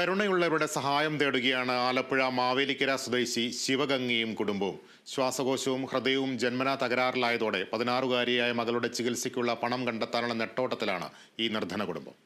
കരുണയുള്ളവരുടെ സഹായം തേടുകയാണ് ആലപ്പുഴ മാവേലിക്കര സ്വദേശി ശിവഗംഗയും കുടുംബവും. ശ്വാസകോശവും ഹൃദയവും ജന്മനാ തകരാറിലായതോടെ പതിനാറുകാരിയായ മകളുടെ ചികിത്സയ്ക്കുള്ള പണം കണ്ടെത്താനുള്ള നെട്ടോട്ടത്തിലാണ് ഈ നിർധന കുടുംബം.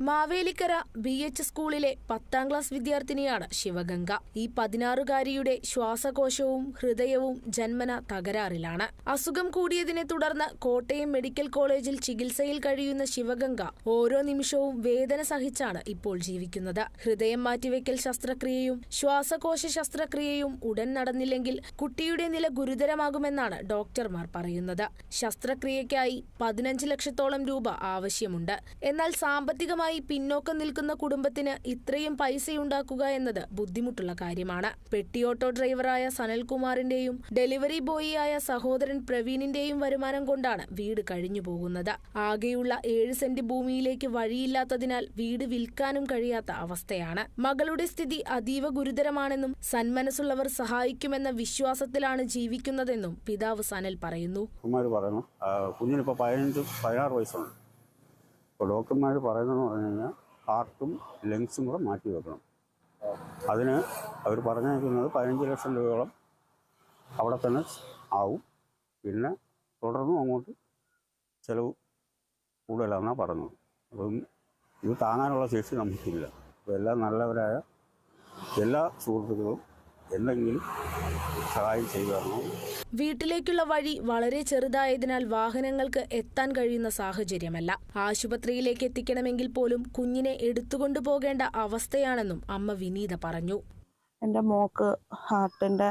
മാവേലിക്കര ബി എച്ച് സ്കൂളിലെ പത്താം ക്ലാസ് വിദ്യാർത്ഥിനിയാണ് ശിവഗംഗ. ഈ പതിനാറുകാരിയുടെ ശ്വാസകോശവും ഹൃദയവും ജന്മന തകരാറിലാണ്. അസുഖം കൂടിയതിനെ തുടർന്ന് കോട്ടയം മെഡിക്കൽ കോളേജിൽ ചികിത്സയിൽ കഴിയുന്ന ശിവഗംഗ ഓരോ നിമിഷവും വേദന സഹിച്ചാണ് ഇപ്പോൾ ജീവിക്കുന്നത്. ഹൃദയം മാറ്റിവെക്കൽ ശസ്ത്രക്രിയയും ശ്വാസകോശ ശസ്ത്രക്രിയയും ഉടൻ നടന്നില്ലെങ്കിൽ കുട്ടിയുടെ നില ഗുരുതരമാകുമെന്നാണ് ഡോക്ടർമാർ പറയുന്നത്. ശസ്ത്രക്രിയയ്ക്കായി പതിനഞ്ച് ലക്ഷത്തോളം രൂപ ആവശ്യമുണ്ട്. എന്നാൽ സാമ്പത്തികമായി പിന്നോക്കം നിൽക്കുന്ന കുടുംബത്തിന് ഇത്രയും പൈസയുണ്ടാക്കുക എന്നത് ബുദ്ധിമുട്ടുള്ള കാര്യമാണ്. പെട്ടി ഓട്ടോ ഡ്രൈവറായ സനൽകുമാറിന്റെയും ഡെലിവറി ബോയിയായ സഹോദരൻ പ്രവീണിന്റെയും വരുമാനം കൊണ്ടാണ് വീട് കഴിഞ്ഞു പോകുന്നത് ആകെയുള്ള ഏഴ് സെന്റ് ഭൂമിയിലേക്ക് വഴിയില്ലാത്തതിനാൽ വീട് വിൽക്കാനും കഴിയാത്ത അവസ്ഥയാണ്. മകളുടെ സ്ഥിതി അതീവ ഗുരുതരമാണെന്നും സന്മനസ്സുള്ളവർ സഹായിക്കുമെന്ന വിശ്വാസത്തിലാണ് ജീവിക്കുന്നതെന്നും പിതാവ് സനൽ പറയുന്നു. കുഞ്ഞിനിപ്പോ പതിനഞ്ച് പതിനാറ് വയസ്സുണ്ട് അപ്പോൾ ഡോക്ടർമാർ പറയുന്നതെന്ന് പറഞ്ഞു കഴിഞ്ഞാൽ ഹാർട്ടും ലങ്സും കൂടെ മാറ്റി വെക്കണം. അതിന് അവർ പറഞ്ഞേക്കുന്നത് പതിനഞ്ച് ലക്ഷം രൂപയോളം അവിടെ തന്നെ ആവും. പിന്നെ തുടർന്നും അങ്ങോട്ട് ചിലവ് കൂടുതലാണെന്നാണ് പറഞ്ഞത്. അപ്പം ഇത് താങ്ങാനുള്ള ശേഷി നമുക്കില്ല. അപ്പോൾ എല്ലാ നല്ലവരായ എല്ലാ സുഹൃത്തുക്കളും എന്തെങ്കിലും സഹായം ചെയ്തു തരണം. വീട്ടിലേക്കുള്ള വഴി വളരെ ചെറുതായതിനാൽ വാഹനങ്ങൾക്ക് എത്താൻ കഴിയുന്ന സാഹചര്യമല്ല. ആശുപത്രിയിലേക്ക് എത്തിക്കണമെങ്കിൽ പോലും കുഞ്ഞിനെ എടുത്തുകൊണ്ടു പോകേണ്ട അവസ്ഥയാണെന്നും അമ്മ വിനീത പറഞ്ഞു. എന്റെ മോക്ക് ഹാർട്ടിന്റെ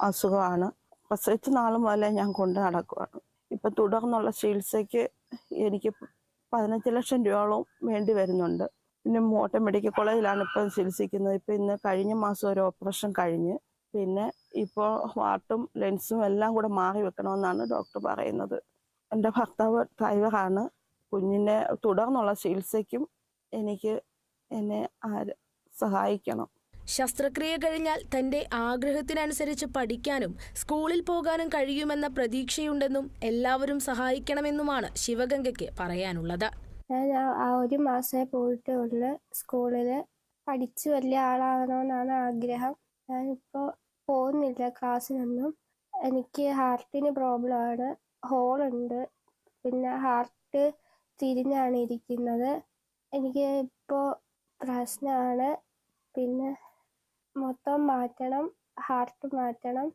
അസുഖമാണ്. പ്രസവിച്ച നാൾ മുതലേ ഞാൻ കൊണ്ട് നടക്കുവാണ്. ഇപ്പം തുടർന്നുള്ള ചികിത്സയ്ക്ക് എനിക്ക് പതിനഞ്ച് ലക്ഷം രൂപയോളം വേണ്ടി വരുന്നുണ്ട്. പിന്നെ മോട്ടം മെഡിക്കൽ കോളേജിലാണ് ഇപ്പം ചികിത്സിക്കുന്നത്. ഇപ്പം ഇന്ന് കഴിഞ്ഞ മാസം ഒരു ഓപ്പറേഷൻ കഴിഞ്ഞ് പിന്നെ ഇപ്പോൾ ഹാർട്ടും ലെൻസും എല്ലാം കൂടെ മാറി വെക്കണമെന്നാണ് ഡോക്ടർ പറയുന്നത്. എന്റെ ഭർത്താവ് ഡ്രൈവറാണ്. കുഞ്ഞിന്റെ തുടർന്നുള്ള ചികിത്സയ്ക്കും എനിക്ക് എന്നെ ആര് സഹായിക്കണം. ശസ്ത്രക്രിയ കഴിഞ്ഞാൽ തന്റെ ആഗ്രഹത്തിനനുസരിച്ച് പഠിക്കാനും സ്കൂളിൽ പോകാനും കഴിയുമെന്ന പ്രതീക്ഷയുണ്ടെന്നും എല്ലാവരും സഹായിക്കണമെന്നുമാണ് ശിവഗംഗയ്ക്ക് പറയാനുള്ളത്. ഞാൻ ആ- ഒരു മാസമേ പോയിട്ടേ ഉള്ളു സ്കൂളിൽ പഠിച്ച് വലിയ ആളാകണമെന്നാണ് ആഗ്രഹം. ഞാനിപ്പോൾ പോകുന്നില്ല ക്ലാസ്സിനൊന്നും. എനിക്ക് ഹാർട്ടിന് പ്രോബ്ലമാണ്. ഹോളുണ്ട്. പിന്നെ ഹാർട്ട് തിരിഞ്ഞാണ് ഇരിക്കുന്നത്. എനിക്ക് ഇപ്പോൾ പ്രശ്നമാണ്. പിന്നെ മൊത്തം മാറ്റണം. ഹാർട്ട് മാറ്റണം.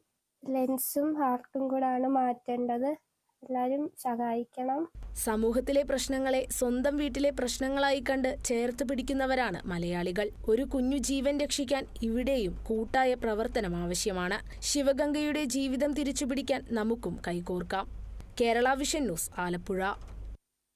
ലെൻസും ഹാർട്ടും കൂടാണ് മാറ്റേണ്ടത്. എല്ലാവരും സഹായിക്കണം. സമൂഹത്തിലെ പ്രശ്നങ്ങളെ സ്വന്തം വീട്ടിലെ പ്രശ്നങ്ങളായി കണ്ട് ചേർത്ത് പിടിക്കുന്നവരാണ് മലയാളികൾ. ഒരു കുഞ്ഞു ജീവൻ രക്ഷിക്കാൻ ഇവിടെയും കൂട്ടായ പ്രവർത്തനം ആവശ്യമാണ്. ശിവഗംഗയുടെ ജീവിതം തിരിച്ചുപിടിക്കാൻ നമുക്കും കൈകോർക്കാം. Kerala vision news Alappuzha.